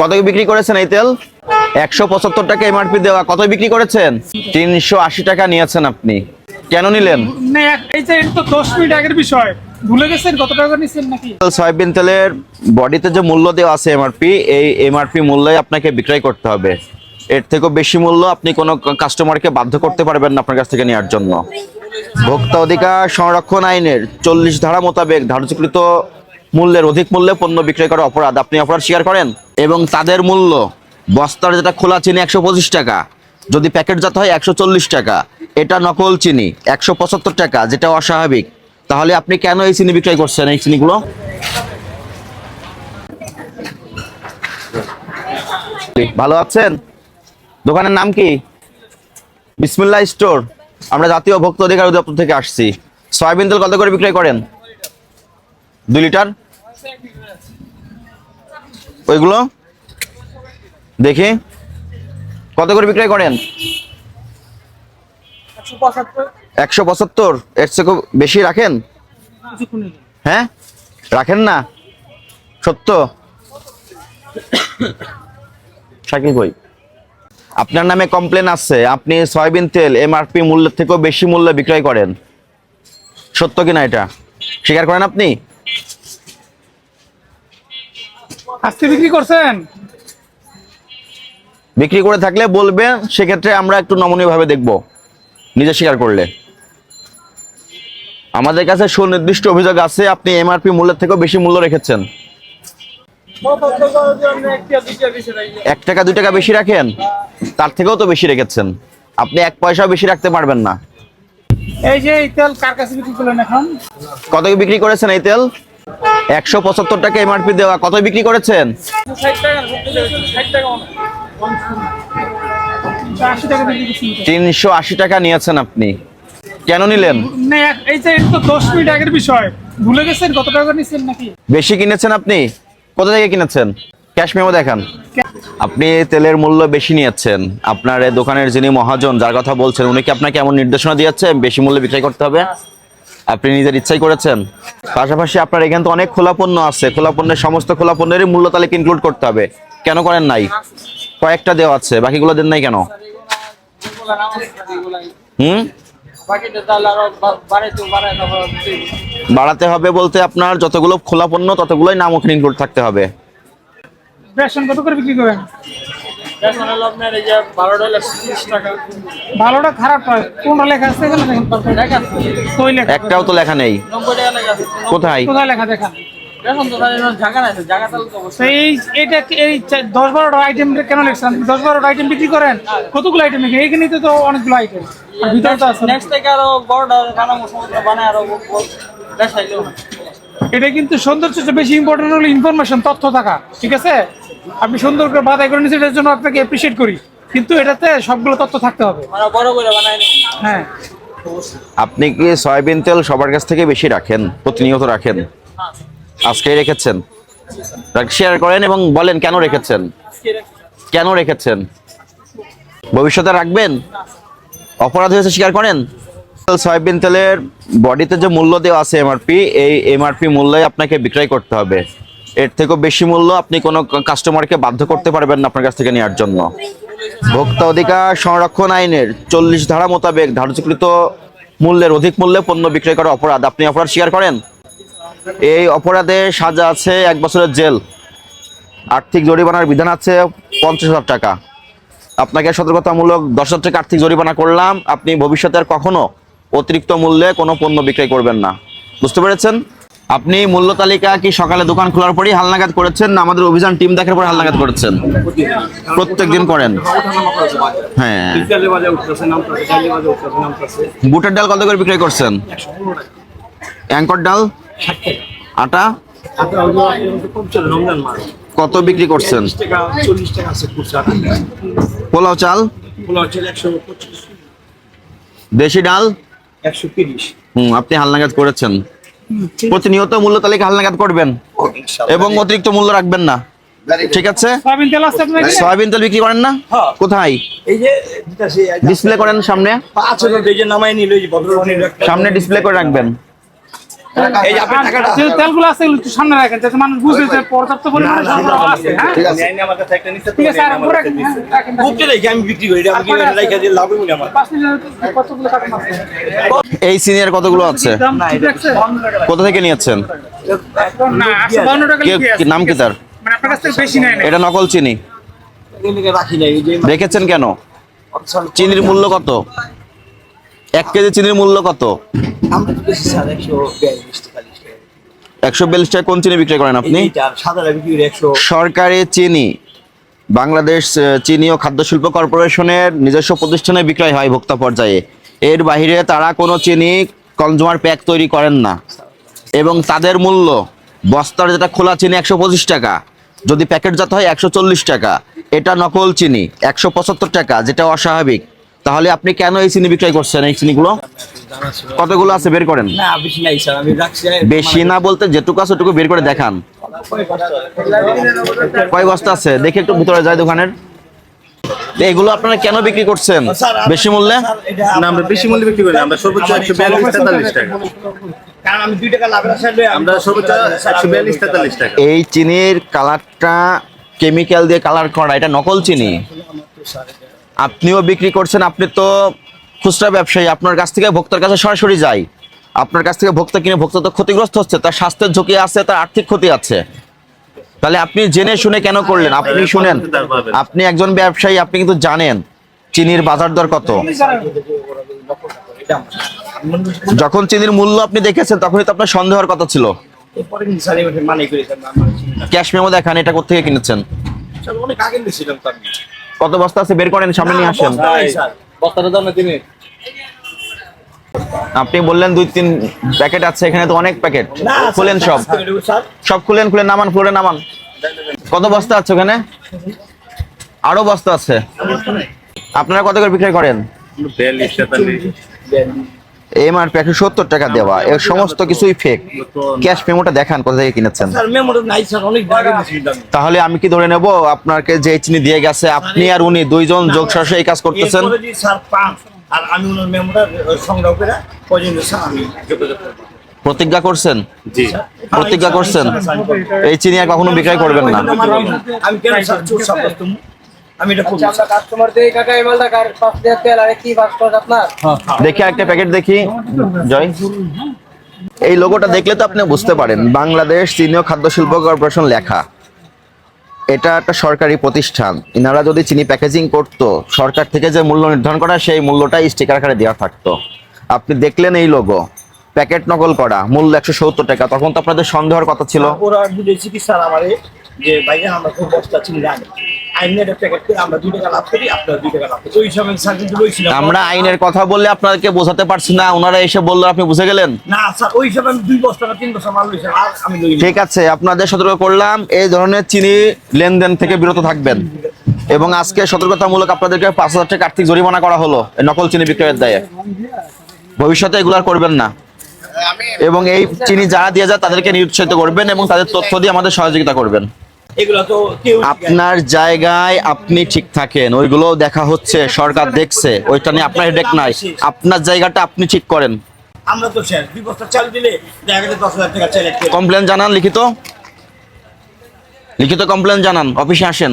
কত বিক্রি করেছেন এই তেল? একশো পঁচাত্তর টাকা এমআরপি দেওয়া। কত বিক্রি করেছেন? তিনশো আশি টাকা নিয়েছেন আপনি। কেন নিলেন? সয়াবিন তেলের বডিতে যে মূল্য দেওয়া আছে এমআরপি এই এমআরপি মূল্যে আপনাকে বিক্রয় করতে হবে। এর থেকেও বেশি মূল্য আপনি কোনো কাস্টমারকে বাধ্য করতে পারবেন না আপনার কাছ থেকে নেওয়ার জন্য। ভোক্তা অধিকার সংরক্ষণ আইনের চল্লিশ ধারা মোতাবেক ধার্যকৃত মূল্যের অধিক মূল্যে পণ্য বিক্রয় করা অপরাধ। আপনি অপরাধ স্বীকার করেন? এবং তাদের মূল্য, বস্তার যেটা খোলা চিনি একশো পঁচিশ টাকা, যদি প্যাকেটজাত হয় একশো চল্লিশ টাকা, এটা নকল চিনি একশো পঁচাত্তর টাকা, যেটা অস্বাভাবিক। তাহলে আপনি কেন এই চিনি বিক্রয় করছেন, এই চিনিগুলো? ভালো আছেন? দোকানের নাম কি? বিসমিল্লাহ স্টোর। আমরা জাতীয় ভোক্তা অধিকার অধিদপ্তর থেকে আসছি। সয়াবিন তেল কত করে বিক্রয় করেন? দুই লিটার? ওইগুলো? দেখি। কত করে বিক্রয় করেন? একশো পঁচাত্তর। এর থেকে বেশি রাখেন? হ্যাঁ? রাখেন না? সত্য? শাকিল ভাই আপনার নামে কমপ্লেন আছে। আপনি সয়াবিন তেল এমআরপি মূল্যের থেকেও বেশি মূল্যে বিক্রয় করেন। সত্য কিনা এটা? স্বীকার করেন আপনি? আজকে বিক্রি করছেন? বিক্রি করে থাকলে বলবেন সেক্ষেত্রে আমরা একটু নমনীয় ভাবে দেখব নিজে স্বীকার করলে। আমাদের কাছে সুনির্দিষ্ট অভিযোগ আছে আপনি এমআরপি মূল্যের থেকেও বেশি মূল্য রেখেছেন। এক টাকা দুই টাকা বেশি রাখেন তার থেকেও তো বেশি রেখেছেন। আপনি এক পয়সাও বেশি রাখতে পারবেন না। এই যে এই তেল কার কাছে বিক্রি করলেন এখন? কত বিক্রি করেছেন এই তেল? একশো পঁচাত্তর টাকা এমআরপি দেওয়া। কত বিক্রি করেছেন? তিনশো আশি টাকা নিয়েছেন আপনি। কেন নিলেন? এই যে তো দশ মিনিট আগের বিষয়। ভুলে গেছেন? কত টাকা নিচ্ছেন নাকি? বেশি কিনেছেন আপনি? কোথা থেকে কিনেছেন? ক্যাশ মেমো দেখান। আপনি তেলের মূল্য বেশি নিয়েছেন। আপনার দোকানের যিনি মহাজন যার কথা বলছেন উনি কি আপনাকে এমন নির্দেশনা দিয়েছেন? বেশি মূল্যে বিক্রয় করতে হবে? আপনি নিজের ইচ্ছাই করেছেন? পাশাপাশি আপনার এখানে তো অনেক খোলা পণ্য আছে। খোলা পণ্যের সমস্ত খোলা পণ্যেরই মূল্য তালিকা ইনক্লুড করতে হবে। কেন করেন নাই? কয়েকটা দেওয়া আছে, বাকিগুলো দেন নাই কেন? হুম? বাড়াতে হবে বলতে আপনার যতগুলো খোলা পণ্য, ততগুলোই নাম ওখানে ইনক্লুড থাকতে হবে। ভালোটা খারাপ কোনটা লেখা আছে এখানে দেখেন কই লেখা একটাও তো লেখা নেই। কোথায়? কোথায় লেখা দেখান সেই এটা কি- এই চা- দশ বারোটা আইটেম কেন লিখছেন? দশ বারোটা আইটেম বিক্রি করেন? কতগুলো আইটেম লিখে এইখানে তো অনেকগুলো আইটেম আর ভিতরে তো আছে। এটা কিন্তু সৌন্দর্য বেশি ইম্পর্টেন্ট হলো ইনফরমেশন তথ্য থাকা। ঠিক আছে? আপনি সুন্দর করে বাধাই করে নিচ্ছেন এটার জন্য আপনাকে অ্যাপ্রিসিয়েট করি। কিন্তু এটাতে সবগুলো তথ্য থাকতে হবে। হ্যাঁ। আপনি কি সয়াবিন তেল সবার কাছ থেকে বেশি রাখেন প্রতিনিয়ত রাখেন? আজকে রেখেছেন। শেয়ার করেন এবং বলেন কেন রেখেছেন? কেন রেখেছেন? ভবিষ্যতে রাখবেন? অপরাধ হয়েছে স্বীকার করেন? সয়াবিন তেলের বডিতে যে মূল্য দেওয়া আছে এমআরপি এই এমআরপি মূল্যে আপনাকে বিক্রয় করতে হবে। এর থেকেও বেশি মূল্য আপনি কোনো কাস্টমারকে বাধ্য করতে পারবেন না আপনার কাছ থেকে নেওয়ার জন্য। ভোক্তা অধিকার সংরক্ষণ আইনের চল্লিশ ধারা মোতাবেক ধার্যকৃত মূল্যের অধিক মূল্যে পণ্য বিক্রয় করা অপরাধ। আপনি অপরাধ স্বীকার করেন? এই অপরাধে সাজা আছে এক বছরের জেল। আর্থিক জরিমানার বিধান আছে পঞ্চাশ হাজার টাকা। আপনাকে সতর্কতামূলক দশ হাজার টাকা আর্থিক জরিমানা করলাম। আপনি ভবিষ্যতে কখনো অতিরিক্ত মূল্যে কোনো পণ্য বিক্রয় করবেন না। বুঝতে পেরেছেন? আপনি মূল্য তালিকা কি সকালে দোকান খোলার পরেই হালনাগাদ করেছেন না আমাদের অভিযান টিম দেখার পরে হালনাগাদ করেছেন? প্রত্যেক দিন করেন। হ্যাঁ। বুটের ডাল কত করে বিক্রয় করছেন? অ্যাঙ্কর ডাল? আটা? কত বিক্রি করছেন? পোলাও চাল? দেশি ডাল? একশো তিরিশ। হুম আপনি হালনাগাদ করেছেন। প্রতিনিয়ত মূল্য তালিকা হালনাগাদ করবেন এবং অতিরিক্ত মূল্য রাখবেন না। ঠিক আছে? সয়াবিন তেল আছে আপনার সয়াবিন তেল বিক্রি করেন না? হ্যাঁ। কোথায়? এই যে দিতাছে ডিসপ্লে করেন সামনে। একটা সামনে ডিসপ্লে করে রাখবেন। এই যে আপনার টাকাটা। যে তেলগুলো আছে একটু সামনে রাখেন যাতে মানুষ বুঝে যে পর্যাপ্ত পরিমাণে সরবরাহ আছে হ্যাঁ? ঠিক আছে। আমি আমার কাছে একটা নিতে ঠিক আছে আর উপরে রাখেন, রাখেন, রাখেন। বুকটা রেখে আমি বিক্রি করি এটা আমি কিনে দিয়ে লাভ হইবনি আমার। পাঁচ মিনিটের কতগুলো কাটন আছে? এই সিনিয়র কতগুলো আছে? কোথা থেকে নিয়েছেন? না, টাকা লিখে নাম কি তার? মানে আপনার কাছ থেকে বেশি নেয় এটা নকল চিনি। নাই রেখেছেন কেন? চিনির মূল্য কত? এক কেজি চিনির মূল্য কত? একশো বিয়াল্লিশ টাকা কোন চিনি বিক্রি করেন আপনি? সরকারি চিনি। বাংলাদেশ চিনি ও খাদ্য শিল্প কর্পোরেশনের নিজস্ব প্রতিষ্ঠানে বিক্রয় হয় ভোক্তা পর্যায়ে। এর বাইরে তারা কোনো চিনি কনজুমার প্যাক তৈরি করেন না। এবং তাদের মূল্য বস্তার যেটা খোলা চিনি একশো পঁচিশ টাকা যদি প্যাকেটজাত হয় একশো চল্লিশ টাকা। এটা নকল চিনি একশো পঁচাত্তর টাকা যেটা অস্বাভাবিক। তাহলে আপনি কেন এই চিনি বিক্রয় করছেন এই চিনিগুলো? কতগুলো আছে বের করেন। বেশি রাখছি বেশি না বলতে যেটুকু আছে ওটুকু বের করে দেখান। কয় বস্তা আছে? দেখে একটু ভিতরে যায় দোকানের। এগুলো আপনারা কেন বিক্রি করছেন? বেশি মূল্যে? না আমরা বেশি মূল্যে বিক্রি করি আমরা সর্বোচ্চ একশো বিয়াল্লিশ তেতাল্লিশ টাকা। কারণ আমি দুই টাকা লাভের আশায় আমরা সর্বোচ্চ একশো বিয়াল্লিশ তেতাল্লিশ টাকা। এই চিনির কালারটা কেমিক্যাল দিয়ে কালার করা এটা নকল চিনি? আপনিও বিক্রি করছেন আপনি তো খুচরা ব্যবসায়ী আপনার কাছ থেকে ভোক্তার কাছে সরাসরি যাই। আপনার কাছ থেকে ভোক্তা কিনে ভোক্তা তো ক্ষতিগ্রস্ত হচ্ছে তার স্বাস্থ্যের ঝুঁকি আছে তার আর্থিক ক্ষতি আছে। তাহলে আপনি জেনে শুনে কেন করলেন? আপনি শুনেন। আপনি একজন ব্যবসায়ী আপনি কিন্তু জানেন চিনির বাজার দর কত। যখন চিনির মূল্য আপনি দেখেছেন তখনই তো আপনার সন্দেহের কথা ছিল। মানে। ক্যাশ মেমো দেখান এটা কোথেকে কিনেছেন? অনেক আগে নিয়েছিলাম তো আমি। কত বস্তা আছে? বের করেন সামনে নিয়ে আসেন। বস্তাটা না তিনি আপনি বললেন দুই তিন প্যাকেট আছে এখানে তো অনেক প্যাকেট। খুলেন সব। সব খুলেন খুলে নামান ফ্লোরে নামান। কত বস্তা আছে ওখানে? আরও বস্তা আছে। আপনারা কত করে বিক্রি করেন? বিয়াল্লিশ তেতাল্লিশ এমআর প্যাকেট সত্তর টাকা দেওয়া এর সমস্ত কিছুই ফেক ক্যাশ মেমোটা দেখান কোথা থেকে কিনেছেন। তাহলে আমি কি ধরে নেব আপনাকে যে চিনি দিয়ে গেছে আপনি আর উনি দুইজন যোগ সরাসরি এই কাজ করতেছেন এরপরে যদি স্যার পান আর আমি ওনার মেমোটা সংগ্রহ করে আমি প্রতিজ্ঞা করছেন প্রতিজ্ঞা করছেন এই চিনি আর কখনো বিক্রয় করবেন না আমি আমি এটা করব আমরা কাস্টমার দিয়ে কাকা এই মালটা কার পাঁচ দেওয়ার তেল আরে কি পাঁচ টাকা আপনার? দেখি একটা প্যাকেট দেখি। জয়। এই লোগোটা দেখলে তো আপনি বুঝতে পারেন। বাংলাদেশ চিনি খাদ্য শিল্প কর্পোরেশন লেখা। এটা একটা সরকারি প্রতিষ্ঠান। ইনারা যদি চিনি প্যাকেজিং করতো সরকার থেকে যে মূল্য নির্ধারণ করা সেই মূল্যটাই স্টিকার আকারে দেওয়া থাকতো। আপনি দেখলেন এই লোগো প্যাকেট নকল করা। মূল্য একশো সত্তর টাকা। তখন তো আপনাদের সন্দেহের কথা ছিল। ওরা বুঝেছি কি স্যার আমারে যে ভাইয়া আমরা খুব বস্তা চিনি আমরা দুই টাকা লাভ করি আপনারা দুই টাকা লাভ করি ওই সময় স্যার লইছিলাম আমরা আইনের কথা বললে আপনাদেরকে বোঝাতে পারছি না ওনারা এসে বলল আপনি বুঝে গেলেন? না স্যার ওই সময় আমি দুই বস্তা না তিন বস্তা মাল লইছিলাম আর আমি লই ঠিক আছে আপনাদের সতর্ক করলাম এই ধরনের চিনি লেনদেন থেকে বিরত থাকবেন। এবং আজকে সতর্কতামূলক আপনাদেরকে পাঁচ হাজার টাকা আর্থিক জরিমানা করা হলো নকল চিনি বিক্রয়ের দায়ে। ভবিষ্যতে এগুলো আর করবেন না। এবং এই চিনি যারা দিয়ে যায় তাদেরকে নিরুৎসাহিত করবেন এবং তাদের তথ্য দিয়ে আমাদের সহযোগিতা করবেন। এগুলো তো কেউ আপনার জায়গায় আপনি ঠিক থাকেন। ওইগুলো দেখা হচ্ছে সরকার দেখছে। ওইটা নিয়ে আপনার হেডেক নাই। আপনার জায়গাটা আপনি ঠিক করেন। আমরা তো স্যার দুই বস্তা চাল দিলে দেখা গেছে দশ হাজার টাকা চাল কমপ্লেন জানান লিখিত। লিখিত কমপ্লেন জানান অফিসে আসেন।